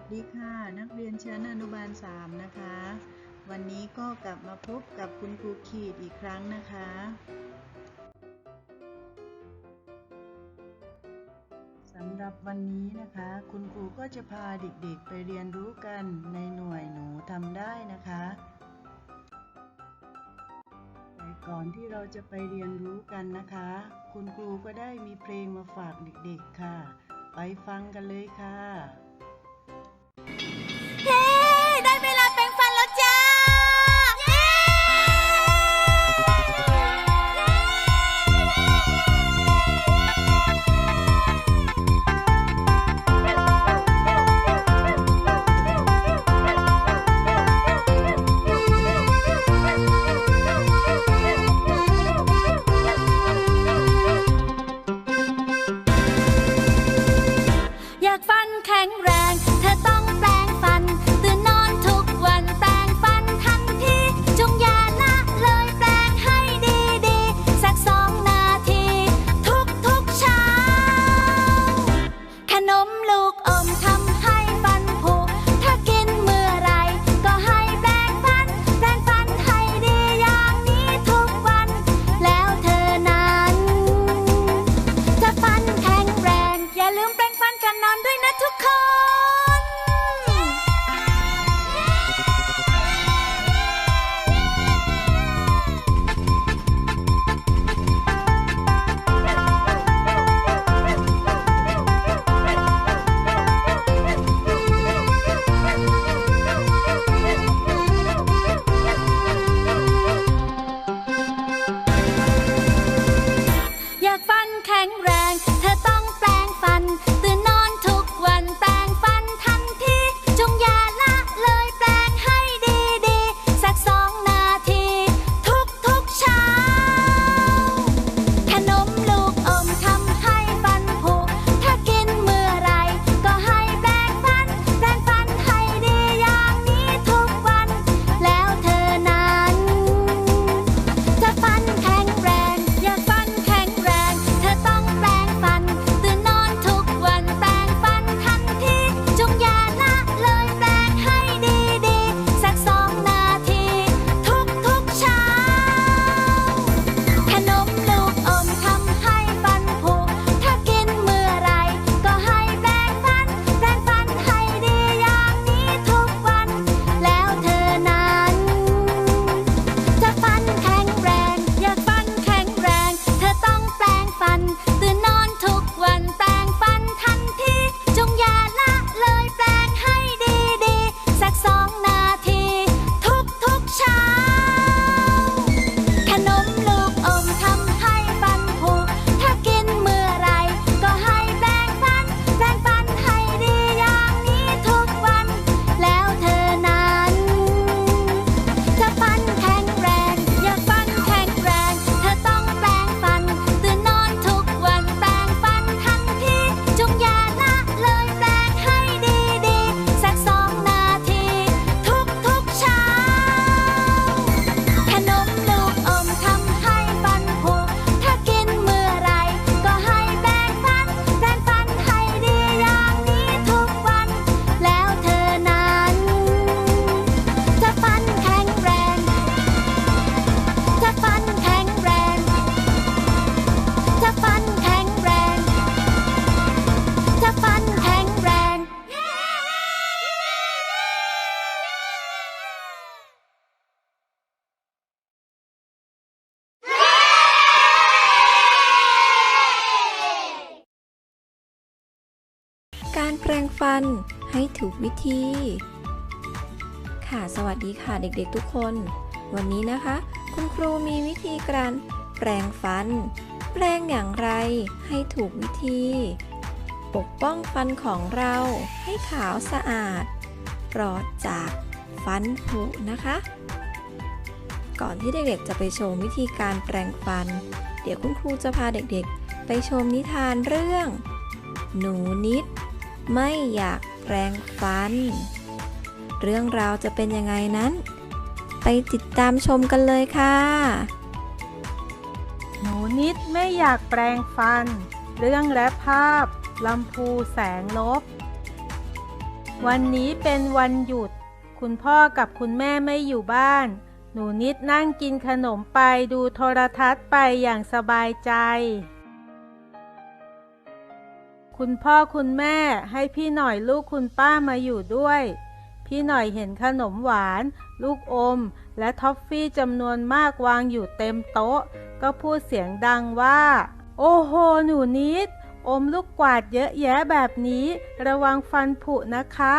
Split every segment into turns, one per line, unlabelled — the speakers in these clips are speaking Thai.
วัสดีค่ะ นักเรียนชั้นอนุบาล 3 นะคะ วันนี้ก็กลับมาพบกับคุณครูขีดอีกครั้งนะคะ สำหรับวันนี้นะคะ คุณครูก็จะพาเด็กๆไปเรียนรู้กันในหน่วยหนูทำได้นะคะแต่ก่อนที่เราจะไปเรียนรู้กันนะคะ คุณครูก็ได้มีเพลงมาฝากเด็กๆค่ะ ไปฟังกันเลยค่ะ
ฟันให้ถูกวิธี ค่ะสวัสดีค่ะเด็กๆทุกคน วันนี้นะคะ คุณครูมีวิธีการแปรงฟัน แปรงอย่างไรให้ถูกวิธี ปกป้องฟันของเราให้ขาวสะอาด ปลอดจากฟันผุนะคะ ก่อนที่เด็กๆจะไปชมวิธีการแปรงฟัน เดี๋ยวคุณครูจะพาเด็กๆ ไปชมนิทานเรื่อง หนูนิด ไม่อยากแปรงฟัน เรื่องราวจะเป็นยังไงนั้น ไปติดตามชมกันเลยค่ะ
หนูนิดไม่อยากแปรงฟัน เรื่องและภาพลำพูแสงลบ วันนี้เป็นวันหยุด คุณพ่อกับคุณแม่ไม่อยู่บ้าน หนูนิดนั่งกินขนมไปดูโทรทัศน์ไปอย่างสบายใจ คุณพ่อคุณแม่ให้พี่หน่อยลูกคุณป้ามาอยู่ด้วย พี่หน่อยเห็นขนมหวาน ลูกอม และท็อฟฟี่จำนวนมากวางอยู่เต็มโต๊ะ ก็พูดเสียงดังว่า โอ้โห หนูนิด อมลูกกวาดเยอะแยะแบบนี้ ระวังฟันผุนะคะ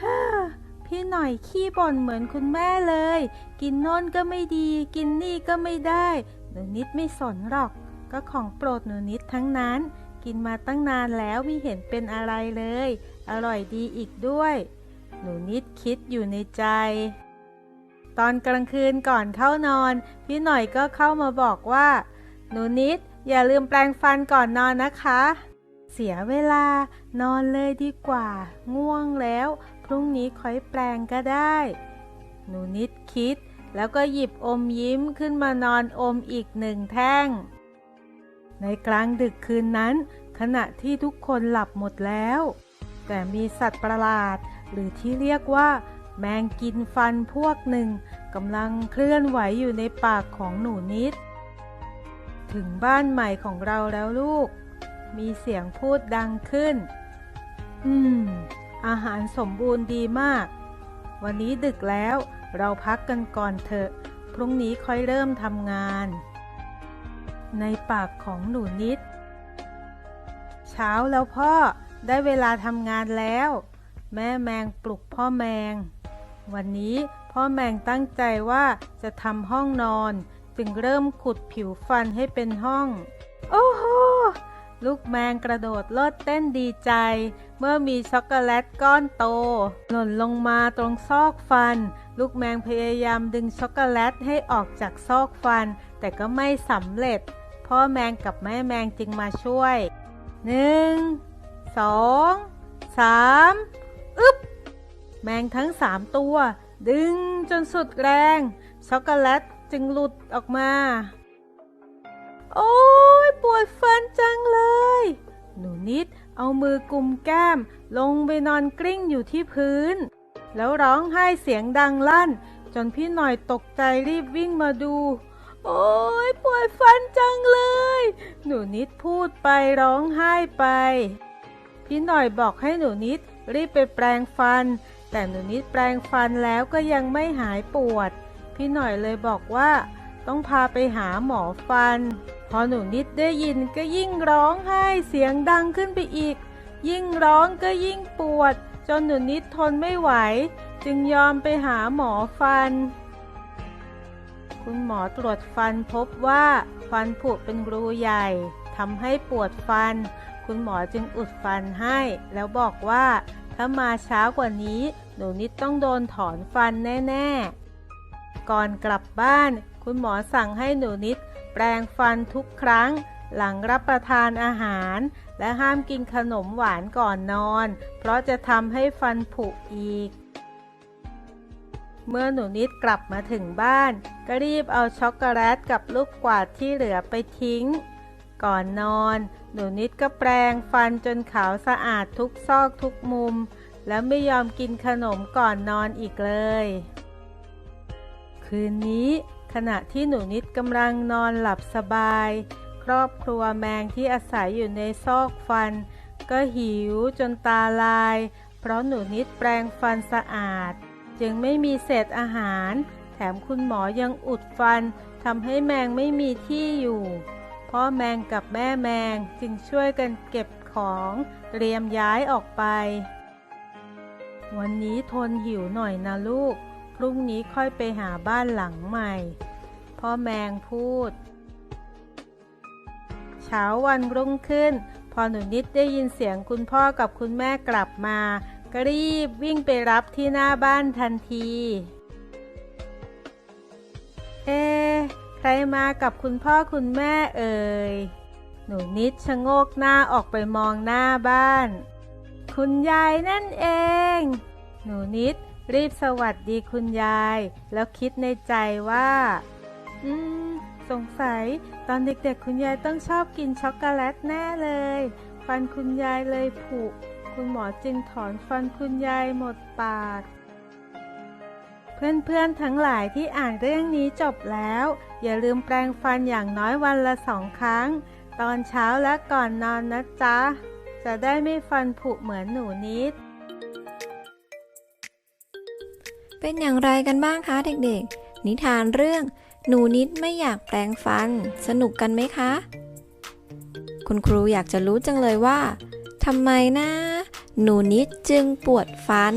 ฮ่าพี่หน่อยขี้บ่นเหมือนคุณแม่เลย กินโน่นก็ไม่ดี กินนี่ก็ไม่ได้ หนูนิดไม่สนหรอก ก็ของโปรดหนูนิดทั้งนั้น กินมาตั้งนานแล้วไม่เห็นเป็นอะไรเลย อร่อยดีอีกด้วย หนูนิดคิดอยู่ในใจ ตอนกลางคืนก่อนเข้านอน พี่หน่อยก็เข้ามาบอกว่า หนูนิดอย่าลืมแปรงฟันก่อนนอนนะคะ เสียเวลานอนเลยดีกว่า ง่วงแล้ว พรุ่งนี้ค่อยแปรงก็ได้ หนูนิดคิดแล้วก็หยิบอมยิ้มขึ้นมานอนอมอีกหนึ่งแท่ง ในกลางดึกคืนนั้น ขณะที่ทุกคนหลับหมดแล้ว แต่มีสัตว์ประหลาด หรือที่เรียกว่า แมงกินฟันพวกหนึ่งกำลังเคลื่อนไหวอยู่ในปากของหนูนิด ถึงบ้านใหม่ของเราแล้วลูก มีเสียงพูดดังขึ้น อืม อาหารสมบูรณ์ดีมาก วันนี้ดึกแล้ว เราพักกันก่อนเถอะ พรุ่งนี้ค่อยเริ่มทำงาน ในปากของหนูนิด เช้าแล้วพ่อได้เวลาทำงานแล้ว แม่แมงปลุกพ่อแมง วันนี้พ่อแมงตั้งใจว่าจะทำห้องนอน จึงเริ่มขุดผิวฟันให้เป็นห้อง โอ้โหลูกแมงกระโดดโลดเต้นดีใจ เมื่อมีช็อกโกแลตก้อนโต หล่นลงมาตรงซอกฟัน ลูกแมงพยายามดึงช็อกโกแลตให้ออกจากซอกฟัน แต่ก็ไม่สำเร็จ พ่อแมงกับแม่แมงจึงมาช่วยหนึ่งสองสามอึ๊บ แมงทั้งสามตัว ดึงจนสุดแรง ช็อกโกแลตจึงหลุดออกมา โอ้ยปวดฟันจังเลย หนูนิดเอามือกุมแก้ม ลงไปนอนกลิ้งอยู่ที่พื้น แล้วร้องไห้เสียงดังลั่น จนพี่หน่อยตกใจรีบวิ่งมาดู โอ้ยปวดฟันจังเลย หนูนิดพูดไปร้องไห้ไป พี่หน่อยบอกให้หนูนิดรีบไปแปรงฟัน แต่หนูนิดแปรงฟันแล้วก็ยังไม่หายปวด พี่หน่อยเลยบอกว่า ต้องพาไปหาหมอฟัน พอหนูนิดได้ยินก็ยิ่งร้องไห้เสียงดังขึ้นไปอีก ยิ่งร้องก็ยิ่งปวด จนหนูนิดทนไม่ไหว จึงยอมไปหาหมอฟัน คุณหมอตรวจฟันพบว่าฟันผุเป็นรูใหญ่ทำให้ปวดฟัน คุณหมอจึงอุดฟันให้ แล้วบอกว่า ถ้ามาช้ากว่านี้ หนูนิดต้องโดนถอนฟันแน่ๆ ก่อนกลับบ้าน คุณหมอสั่งให้หนูนิด แปรงฟันทุกครั้ง หลังรับประทานอาหาร และห้ามกินขนมหวานก่อนนอน เพราะจะทำให้ฟันผุอีก เมื่อหนูนิดกลับมาถึงบ้าน ก็รีบเอาช็อกโกแลตกับลูกกวาดที่เหลือไปทิ้ง ก่อนนอน หนูนิดก็แปรงฟันจนขาวสะอาดทุกซอกทุกมุม แล้วไม่ยอมกินขนมก่อนนอนอีกเลย คืนนี้ขณะที่หนูนิดกำลังนอนหลับสบาย ครอบครัวแมงที่อาศัยอยู่ในซอกฟัน ก็หิวจนตาลาย เพราะหนูนิดแปรงฟันสะอาด จึงไม่มีเศษอาหาร แถมคุณหมอยังอุดฟันทำให้แมงไม่มีที่อยู่ พ่อแมงกับแม่แมงจึงช่วยกันเก็บของเตรียมย้ายออกไป วันนี้ทนหิวหน่อยนะลูก พรุ่งนี้ค่อยไปหาบ้านหลังใหม่ พ่อแมงพูด เช้าวันรุ่งขึ้น พอหนูนิดได้ยินเสียงคุณพ่อกับคุณแม่กลับมา รีบวิ่งไปรับที่หน้าบ้านทันที เอ๊ใครมากับคุณพ่อคุณแม่เอ่ย หนูนิดชะโงกหน้าออกไปมองหน้าบ้าน คุณยายนั่นเอง หนูนิดรีบสวัสดีคุณยาย แล้วคิดในใจว่า อืม สงสัยตอนเด็กๆ คุณยายต้องชอบกินช็อกโกแลตแน่เลย ฟันคุณยายเลยผุ คุณหมอจึงถอนฟันคุณยายหมดปาก เพื่อนๆทั้งหลายที่อ่านเรื่องนี้จบแล้ว อย่าลืมแปรงฟันอย่างน้อยวันละสองครั้ง ตอนเช้าและก่อนนอนนะจ๊ะ จะได้ไม่ฟันผุเหมือนหนูนิด
เป็นอย่างไรกันบ้างคะเด็กๆ นิทานเรื่องหนูนิดไม่อยากแปรงฟัน สนุกกันไหมคะ คุณครูอยากจะรู้จังเลยว่าทำไมนะ หนูนิดจึงปวดฟัน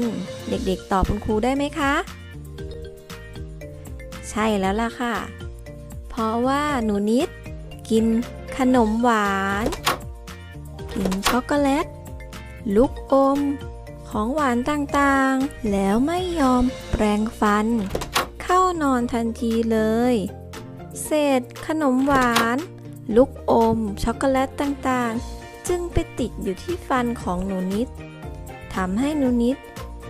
เด็กๆ ตอบคุณครูได้ไหมคะ ใช่แล้วล่ะค่ะ เพราะว่าหนูนิด กินขนมหวาน กินช็อกโกแลต ลูกอม ของหวานต่างๆ แล้วไม่ยอมแปรงฟัน เข้านอนทันทีเลย เศษขนมหวาน ลูกอม ช็อกโกแลตต่างๆ จึงไปติดอยู่ที่ฟันของหนูนิดทำให้หนูนิด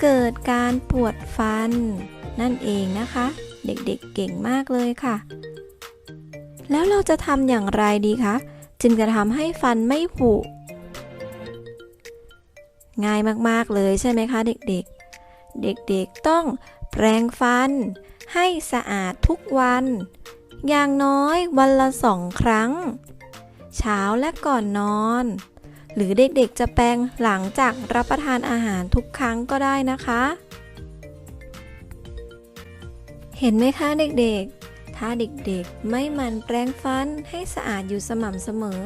เกิดการปวดฟัน นั่นเองนะคะ เด็กๆเก่งมากเลยค่ะ แล้วเราจะทำอย่างไรดีคะจึงจะทำให้ฟันไม่ผุ ง่ายมากๆเลยใช่ไหมคะเด็กๆ เด็กๆต้องแปรงฟัน ให้สะอาดทุกวัน อย่างน้อยวันละสองครั้ง เช้าและก่อนนอน หรือเด็กๆจะแปรงหลังจากรับประทานอาหารทุกครั้งก็ได้นะคะ เห็นไหมคะเด็กๆ ถ้าเด็กๆไม่มันแปรงฟันให้สะอาดอยู่สม่ำเสมอ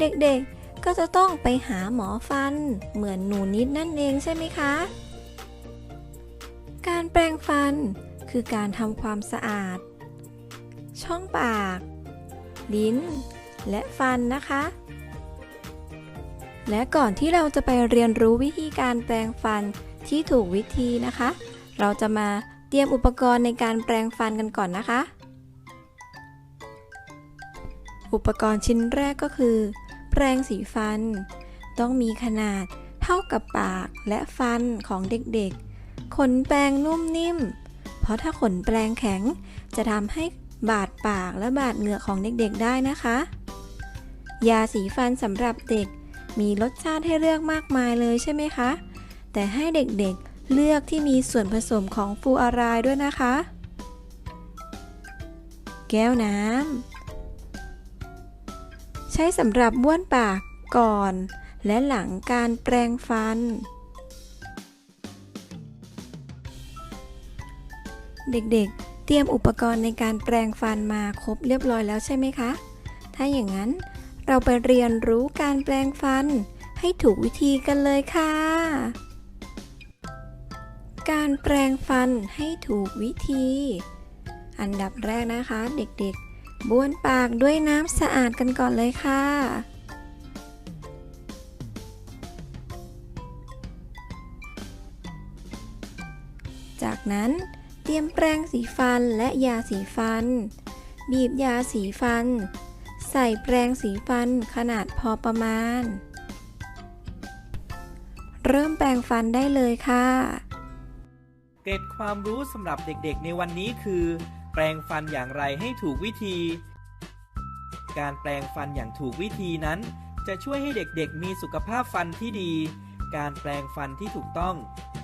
เด็กๆก็จะต้องไปหาหมอฟัน เหมือนหนูนิดนั่นเองใช่ไหมคะ การแปรงฟันคือการทำความสะอาด ช่องปาก ลิ้น และฟันนะคะ และก่อนที่เราจะไปเรียนรู้วิธีการแปรงฟันที่ถูกวิธีนะคะ เราจะมาเตรียมอุปกรณ์ในการแปรงฟันกันก่อนนะคะ อุปกรณ์ชิ้นแรกก็คือ แปรงสีฟัน ต้องมีขนาดเท่ากับปากและฟันของเด็กๆ ขนแปรงนุ่มนิ่ม เพราะถ้าขนแปรงแข็งจะทำให้บาดปากและบาดเหงือกของเด็กๆได้นะคะ ยาสีฟันสำหรับเด็ก มีรสชาติให้เลือกมากมายเลยใช่ไหมคะ แต่ให้เด็กๆเลือกที่มีส่วนผสมของฟูอารายด์ด้วยนะคะ แก้วน้ำใช้สำหรับบ้วนปากก่อน และหลังการแปรงฟัน เด็กๆ เตรียมอุปกรณ์ในการแปรงฟันมาครบเรียบร้อยแล้วใช่ไหมคะ ถ้าอย่างนั้น เราไปเรียนรู้การแปรงฟัน ให้ถูกวิธีกันเลยค่ะ การแปรงฟันให้ถูกวิธี อันดับแรกนะคะเด็กๆ บ้วนปากด้วยน้ำสะอาดกันก่อนเลยค่ะจากนั้นเตรียมแปรงสีฟันและยาสีฟัน บีบยาสีฟัน ใส่แปรงสีฟันขนาดพอประมาณ เริ่มแปรงฟันได้เลยค่ะ
เกร็ดความรู้สำหรับเด็กๆ ในวันนี้คือ แปรงฟันอย่างไรให้ถูกวิธี การแปรงฟันอย่างถูกวิธีนั้น จะช่วยให้เด็กๆ มีสุขภาพฟันที่ดี การแปรงฟันที่ถูกต้อง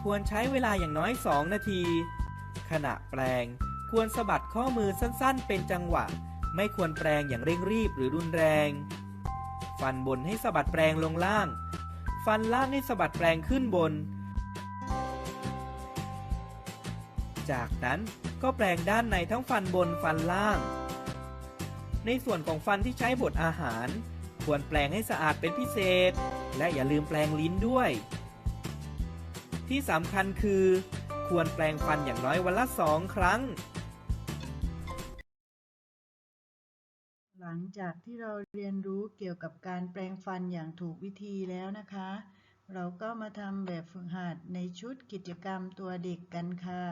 ควรใช้เวลาอย่างน้อย 2 นาที ขณะแปรงควรสะบัดข้อมือสั้นๆ เป็นจังหวะ ไม่ควรแปรงอย่างเร่งรีบหรือรุนแรง ฟันบนให้สะบัดแปรงลงล่าง ฟันล่างให้สะบัดแปรงขึ้นบน จากนั้นก็แปรงด้านในทั้งฟันบนฟันล่าง ในส่วนของฟันที่ใช้บดอาหาร ควรแปรงให้สะอาดเป็นพิเศษ และอย่าลืมแปรงลิ้นด้วย ที่สำคัญคือ ควรแปรงฟันอย่างน้อยวันละสองครั้ง
จากที่เราเรียนรู้เกี่ยวกับการแปลงฟันอย่างถูกวิธีแล้วนะคะ เราก็มาทำแบบฝึกหัดในชุดกิจกรรมตัวเด็กกันค่ะ